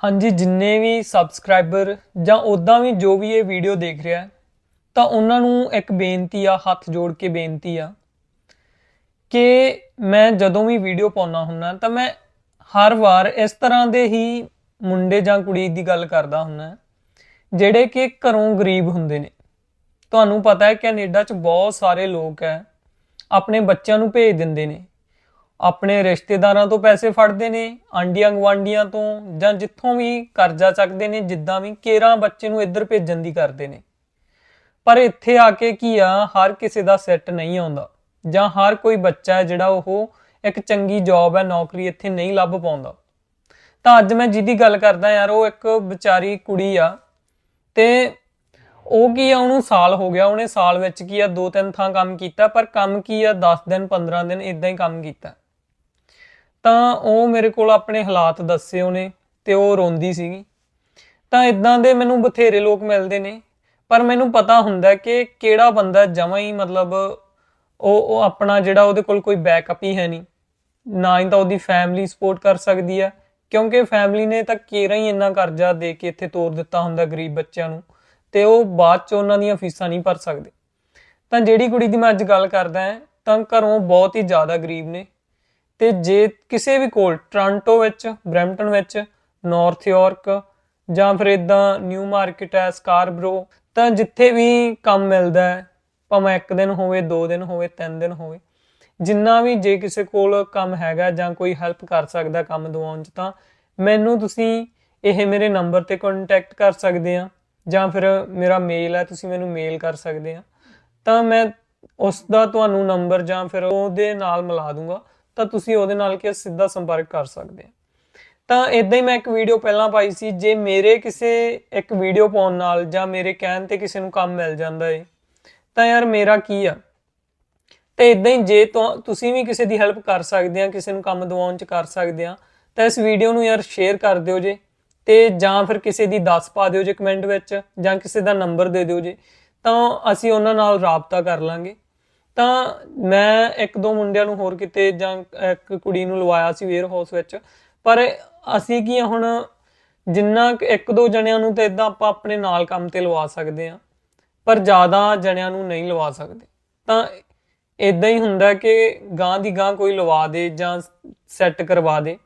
ਹਾਂਜੀ, ਜਿੰਨੇ ਵੀ ਸਬਸਕ੍ਰਾਈਬਰ ਜਾਂ ਉਦਾਂ ਵੀ ਜੋ ਵੀ ਇਹ ਵੀਡੀਓ ਦੇਖ ਰਿਹਾ ਤਾਂ ਉਹਨਾਂ ਨੂੰ ਇੱਕ ਬੇਨਤੀ ਆ, ਹੱਥ ਜੋੜ ਕੇ ਬੇਨਤੀ ਆ, ਕਿ ਮੈਂ ਜਦੋਂ ਵੀ ਵੀਡੀਓ ਪਾਉਣਾ ਹੁੰਨਾ ਤਾਂ ਮੈਂ ਹਰ ਵਾਰ ਇਸ ਤਰ੍ਹਾਂ ਦੇ ਹੀ ਮੁੰਡੇ ਜਾਂ ਕੁੜੀ ਦੀ ਗੱਲ ਕਰਦਾ ਹੁੰਨਾ ਜਿਹੜੇ ਕਿ ਘਰੋਂ ਗਰੀਬ ਹੁੰਦੇ ਨੇ। ਤੁਹਾਨੂੰ ਪਤਾ ਹੈ, ਕੈਨੇਡਾ 'ਚ ਬਹੁਤ ਸਾਰੇ ਲੋਕ ਹੈ, ਆਪਣੇ ਬੱਚਿਆਂ ਨੂੰ ਭੇਜ ਦਿੰਦੇ ਨੇ। ਆਪਣੇ ਰਿਸ਼ਤੇਦਾਰਾਂ ਤੋਂ ਪੈਸੇ ਫੜਦੇ ਨੇ, ਆਂਡੀਆਂ ਗਵਾਂਡੀਆਂ ਤੋਂ, ਜਾਂ ਜਿੱਥੋਂ ਵੀ ਕਰਜ਼ਾ ਚੱਕਦੇ ਨੇ, ਜਿੱਦਾਂ ਵੀ ਕੇਰਾਂ ਬੱਚੇ ਨੂੰ ਇੱਧਰ ਭੇਜਣ ਦੀ ਕਰਦੇ ਨੇ। ਪਰ ਇੱਥੇ ਆ ਕੇ ਕੀ ਆ, ਹਰ ਕਿਸੇ ਦਾ ਸੈੱਟ ਨਹੀਂ ਆਉਂਦਾ, ਜਾਂ ਹਰ ਕੋਈ ਬੱਚਾ ਹੈ ਜਿਹੜਾ ਉਹ ਇੱਕ ਚੰਗੀ ਜੌਬ ਹੈ, ਨੌਕਰੀ ਇੱਥੇ ਨਹੀਂ ਲੱਭ ਪਾਉਂਦਾ। ਤਾਂ ਅੱਜ ਮੈਂ ਜਿਹਦੀ ਗੱਲ ਕਰਦਾ ਯਾਰ, ਉਹ ਇੱਕ ਵਿਚਾਰੀ ਕੁੜੀ ਆ, ਤੇ ਉਹ ਕੀ ਆ, ਉਹਨੂੰ ਸਾਲ ਹੋ ਗਿਆ, ਉਹਨੇ ਸਾਲ ਵਿੱਚ ਕੀ ਆ, ਦੋ ਤਿੰਨ ਥਾਂ ਕੰਮ ਕੀਤਾ, ਪਰ ਕੰਮ ਕੀ ਆ 10 ਦਿਨ 15 ਦਿਨ ਇਦਾਂ ਹੀ ਕੰਮ ਕੀਤਾ। ਤਾਂ ਉਹ ਮੇਰੇ ਕੋਲ ਆਪਣੇ ਹਾਲਾਤ ਦੱਸੇ ਉਹਨੇ ਤੇ ਉਹ ਰੋਂਦੀ ਸੀਗੀ। ਤਾਂ ਇਦਾਂ ਦੇ ਮੈਨੂੰ ਬਥੇਰੇ ਲੋਕ ਮਿਲਦੇ ਨੇ, ਪਰ ਮੈਨੂੰ ਪਤਾ ਹੁੰਦਾ ਕਿ ਕਿਹੜਾ ਬੰਦਾ ਜਮਾਂ ਹੀ ਮਤਲਬ ਉਹ ਉਹ ਆਪਣਾ ਜਿਹੜਾ ਉਹਦੇ ਕੋਲ ਕੋਈ ਬੈਕਅਪ ਹੀ ਹੈ ਨਹੀਂ। ਨਾ ਹੀ ਤਾਂ ਉਹਦੀ ਫੈਮਿਲੀ ਸਪੋਰਟ ਕਰ ਸਕਦੀ ਹੈ, ਕਿਉਂਕਿ ਫੈਮਿਲੀ ਨੇ ਤਾਂ ਕੇਰਾ ਹੀ ਇੰਨਾ ਕਰਜ਼ਾ ਦੇ ਕੇ ਇੱਥੇ ਤੋਰ ਦਿੱਤਾ ਹੁੰਦਾ ਗਰੀਬ ਬੱਚਿਆਂ ਨੂੰ, ਤੇ ਉਹ ਬਾਅਦ ਚ ਉਹਨਾਂ ਦੀਆਂ ਫੀਸਾਂ ਨਹੀਂ ਭਰ ਸਕਦੇ। ਤਾਂ ਜਿਹੜੀ ਕੁੜੀ ਦੀ ਮੈਂ ਅੱਜ ਗੱਲ ਕਰਦਾ ਹਾਂ, ਤਾਂ ਘਰੋਂ ਬਹੁਤ ਹੀ ਜ਼ਿਆਦਾ ਗਰੀਬ ਨੇ। ਤੇ ਜੇ ਕਿਸੇ ਵੀ ਕੋਲ ਟ੍ਰਾਂਟੋ ਵਿੱਚ ਬਰੈਂਪਟਨ ਵਿੱਚ ਨਾਰਥ ਯਾਰਕ ਜਾਂ ਫਿਰ ਇਦਾਂ ਨਿਊ ਮਾਰਕੀਟ ਹੈ ਸਕਾਰਬਰੋ ਤਾਂ ਜਿੱਥੇ ਵੀ ਕੰਮ ਮਿਲਦਾ ਹੈ, ਭਾਵੇਂ ਇੱਕ ਦਿਨ ਹੋਵੇ, ਦੋ ਦਿਨ ਹੋਵੇ, ਤਿੰਨ ਦਿਨ ਹੋਵੇ, ਜਿੰਨਾ ਵੀ ਜੇ ਕਿਸੇ ਕੋਲ ਕੰਮ ਹੈਗਾ ਜਾਂ ਕੋਈ ਹੈਲਪ ਕਰ ਸਕਦਾ ਕੰਮ ਦਿਵਾਉਣ ਚ, ਤਾਂ ਮੈਨੂੰ ਤੁਸੀਂ ਇਹ ਮੇਰੇ ਨੰਬਰ ਤੇ ਕੰਟੈਕਟ ਕਰ ਸਕਦੇ ਆ, ਜਾਂ ਫਿਰ ਮੇਰਾ ਮੇਲ ਹੈ, ਤੁਸੀਂ ਮੈਨੂੰ ਮੇਲ ਕਰ ਸਕਦੇ ਆ, ਤਾਂ ਮੈਂ ਉਸ ਦਾ ਤੁਹਾਨੂੰ ਨੰਬਰ ਜਾਂ ਫਿਰ ਉਹਦੇ ਨਾਲ ਮਿਲਾ ਦੂੰਗਾ। ਤਾਂ ਤੁਸੀਂ ਉਹਦੇ ਨਾਲ ਕਿ ਸਿੱਧਾ ਸੰਪਰਕ ਕਰ ਸਕਦੇ ਆ। ਤਾਂ ਇਦਾਂ ਹੀ ਮੈਂ ਇੱਕ ਵੀਡੀਓ ਪਹਿਲਾਂ ਪਾਈ ਸੀ, ਜੇ ਮੇਰੇ ਕਿਸੇ ਇੱਕ ਵੀਡੀਓ ਪਾਉਣ ਨਾਲ ਜਾਂ ਮੇਰੇ ਕਹਿਣ ਤੇ ਕਿਸੇ ਨੂੰ ਕੰਮ ਮਿਲ ਜਾਂਦਾ ਏ, ਤਾਂ ਯਾਰ ਮੇਰਾ ਕੀ ਆ? ਤੇ ਇਦਾਂ ਹੀ ਜੇ ਤੁਹਾ- ਤੁਸੀਂ ਵੀ ਕਿਸੇ ਦੀ ਹੈਲਪ ਕਰ ਸਕਦੇ ਆ, ਕਿਸੇ ਨੂੰ ਕੰਮ ਦਿਵਾਉਣ ਚ ਕਰ ਸਕਦੇ ਆ, ਤਾਂ ਇਸ ਵੀਡੀਓ ਨੂੰ ਯਾਰ ਸ਼ੇਅਰ ਕਰ ਦਿਓ ਜੇ, ਤੇ ਜਾਂ ਫਿਰ ਕਿਸੇ ਦੀ ਦੱਸ ਪਾ ਦਿਓ ਜੇ ਕਮੈਂਟ ਵਿੱਚ, ਜਾਂ ਕਿਸੇ ਦਾ ਨੰਬਰ ਦੇ ਦਿਓ ਜੇ, ਤਾਂ ਅਸੀਂ ਉਹਨਾਂ ਨਾਲ ਰਾਬਤਾ ਕਰ ਲਾਂਗੇ। ਤਾਂ ਮੈਂ ਇੱਕ ਦੋ ਮੁੰਡਿਆਂ ਨੂੰ ਹੋਰ ਕਿਤੇ ਜਾਂ ਇੱਕ ਕੁੜੀ ਨੂੰ ਲਵਾਇਆ ਸੀ ਵੇਅਰ ਹਾਊਸ ਵਿੱਚ। ਪਰ ਅਸੀਂ ਕੀ ਹੁਣ, ਜਿੰਨਾ ਇੱਕ ਦੋ ਜਣਿਆਂ ਨੂੰ ਤੇ ਇਦਾਂ ਆਪਾਂ ਆਪਣੇ ਨਾਲ ਕੰਮ ਤੇ ਲਵਾ ਸਕਦੇ ਆ ਪਰ ਜ਼ਿਆਦਾ ਜਣਿਆਂ ਨੂੰ ਨਹੀਂ ਲਵਾ ਸਕਦੇ। ਤਾਂ ਇਦਾਂ ਹੀ ਹੁੰਦਾ ਕਿ ਗਾਂ ਦੀ ਗਾਂ ਕੋਈ ਲਵਾ ਦੇ ਜਾਂ ਸੈੱਟ ਕਰਵਾ ਦੇ,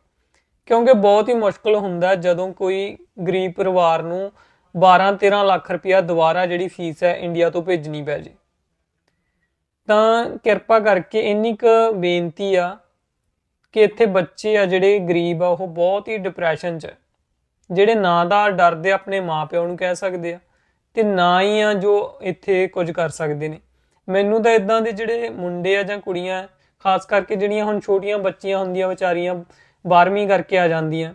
ਕਿਉਂਕਿ ਬਹੁਤ ਹੀ ਮੁਸ਼ਕਲ ਹੁੰਦਾ ਜਦੋਂ ਕੋਈ ਗਰੀਬ ਪਰਿਵਾਰ ਨੂੰ 12-13 ਲੱਖ ਰੁਪਇਆ ਦੁਬਾਰਾ ਜਿਹੜੀ ਫੀਸ ਹੈ ਇੰਡੀਆ ਤੋਂ ਭੇਜਣੀ ਪੈ ਜੇ। ਤਾਂ ਕਿਰਪਾ ਕਰਕੇ ਇੰਨੀ ਕੁ ਬੇਨਤੀ ਆ ਕਿ ਇੱਥੇ ਬੱਚੇ ਆ ਜਿਹੜੇ ਗਰੀਬ ਆ, ਉਹ ਬਹੁਤ ਹੀ ਡਿਪਰੈਸ਼ਨ 'ਚ ਹੈ ਜਿਹੜੇ ਨਾ ਦਾ ਡਰਦੇ ਆਪਣੇ ਮਾਪਿਆਂ ਨੂੰ ਕਹਿ ਸਕਦੇ ਆ ਤੇ ਨਾ ਹੀ ਆ ਜੋ ਇੱਥੇ ਕੁਝ ਕਰ ਸਕਦੇ ਨੇ। ਮੈਨੂੰ ਤਾਂ ਇਦਾਂ ਦੇ ਜਿਹੜੇ ਮੁੰਡੇ ਆ ਜਾਂ ਕੁੜੀਆਂ, ਖਾਸ ਕਰਕੇ ਜਿਹੜੀਆਂ ਹੁਣ ਛੋਟੀਆਂ ਬੱਚੀਆਂ ਹੁੰਦੀਆਂ, ਵਿਚਾਰੀਆਂ 12ਵੀਂ ਕਰਕੇ ਆ ਜਾਂਦੀਆਂ,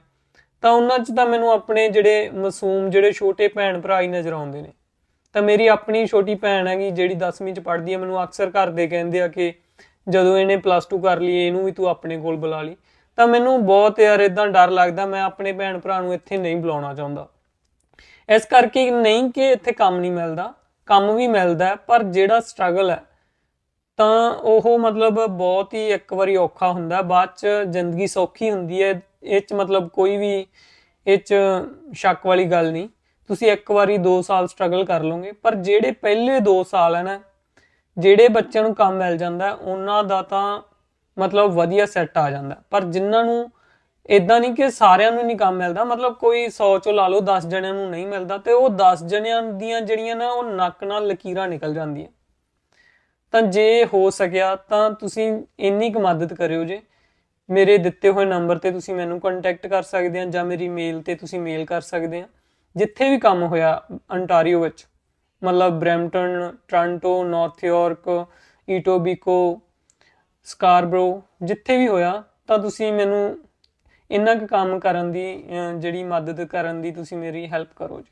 ਤਾਂ ਉਹਨਾਂ 'ਚ ਤਾਂ ਮੈਨੂੰ ਆਪਣੇ ਜਿਹੜੇ ਮਾਸੂਮ ਜਿਹੜੇ ਛੋਟੇ ਭੈਣ ਭਰਾ ਹੀ ਨਜ਼ਰ ਆਉਂਦੇ ਨੇ। ਤਾਂ ਮੇਰੀ ਆਪਣੀ ਛੋਟੀ ਭੈਣ ਹੈਗੀ, ਜਿਹੜੀ 10ਵੀਂ 'ਚ ਪੜ੍ਹਦੀ ਹੈ, ਮੈਨੂੰ ਅਕਸਰ ਘਰ ਦੇ ਕਹਿੰਦੇ ਆ ਕਿ ਜਦੋਂ ਇਹਨੇ ਪਲੱਸ 2 ਕਰ ਲਈ, ਇਹਨੂੰ ਵੀ ਤੂੰ ਆਪਣੇ ਕੋਲ ਬੁਲਾ ਲਈ। ਤਾਂ ਮੈਨੂੰ ਬਹੁਤ ਯਾਰ ਇਦਾਂ ਡਰ ਲੱਗਦਾ, ਮੈਂ ਆਪਣੇ ਭੈਣ ਭਰਾ ਨੂੰ ਇੱਥੇ ਨਹੀਂ ਬੁਲਾਉਣਾ ਚਾਹੁੰਦਾ। ਇਸ ਕਰਕੇ ਨਹੀਂ ਕਿ ਇੱਥੇ ਕੰਮ ਨਹੀਂ ਮਿਲਦਾ, ਕੰਮ ਵੀ ਮਿਲਦਾ ਪਰ ਜਿਹੜਾ ਸਟਰਗਲ ਹੈ, ਤਾਂ ਉਹ ਮਤਲਬ ਬਹੁਤ ਹੀ ਇੱਕ ਵਾਰੀ ਔਖਾ ਹੁੰਦਾ ਬਾਅਦ ਚ ਜ਼ਿੰਦਗੀ ਸੌਖੀ ਹੁੰਦੀ ਹੈ, ਇਹ ਚ ਮਤਲਬ ਕੋਈ ਵੀ, ਇਹ ਚ ਸ਼ੱਕ ਵਾਲੀ ਗੱਲ ਨਹੀਂ। ਤੁਸੀਂ ਇੱਕ ਵਾਰੀ 2 ਸਾਲ ਸਟਰਗਲ ਕਰ ਲਓਗੇ, ਪਰ ਜਿਹੜੇ ਪਹਿਲੇ 2 ਸਾਲ ਹੈ ਨਾ, ਜਿਹੜੇ ਬੱਚਿਆਂ ਨੂੰ ਕੰਮ ਮਿਲ ਜਾਂਦਾ, ਉਹਨਾਂ ਦਾ ਤਾਂ ਮਤਲਬ ਵਧੀਆ ਸੈੱਟ ਆ ਜਾਂਦਾ। ਪਰ ਜਿਨ੍ਹਾਂ ਨੂੰ ਇਦਾਂ ਨਹੀਂ ਕਿ ਸਾਰਿਆਂ ਨੂੰ ਨਹੀਂ ਕੰਮ ਮਿਲਦਾ, ਮਤਲਬ ਕੋਈ 100 ਚੋਂ ਲਾ ਲਓ 10 ਜਣਿਆਂ ਨੂੰ ਨਹੀਂ ਮਿਲਦਾ ਤੇ ਉਹ 10 ਜਣਿਆਂ ਦੀਆਂ ਜਿਹੜੀਆਂ ਨਾ, ਉਹ ਨੱਕ ਨਾਲ ਲਕੀਰਾਂ ਨਿਕਲ ਜਾਂਦੀਆਂ। ਤਾਂ ਜੇ ਹੋ ਸਕਿਆ ਤਾਂ ਤੁਸੀਂ ਇੰਨੀ ਕੁ ਮਦਦ ਕਰਿਓ ਜੇ। ਮੇਰੇ ਦਿੱਤੇ ਹੋਏ ਨੰਬਰ ਤੇ ਤੁਸੀਂ ਮੈਨੂੰ ਕੰਟੈਕਟ ਕਰ ਸਕਦੇ ਆ ਜਾਂ ਮੇਰੀ ਮੇਲ ਤੇ ਤੁਸੀਂ ਮੇਲ ਕਰ ਸਕਦੇ ਆ। ਜਿੱਥੇ ਵੀ ਕੰਮ ਹੋਇਆ, ਅੰਟਾਰੀਓ ਵਿੱਚ। ਮਤਲਬ Brampton, Toronto, North York Etobicoke Scarborough, ਜਿੱਥੇ ਵੀ ਹੋਇਆ, ਤਾਂ ਤੁਸੀਂ ਮੈਨੂੰ ਇੰਨਾ ਕੁ ਕੰਮ ਕਰਨ ਦੀ ਜਿਹੜੀ ਮਦਦ ਕਰਨ ਦੀ ਤੁਸੀਂ ਮੇਰੀ ਹੈਲਪ ਕਰੋ ਜੀ।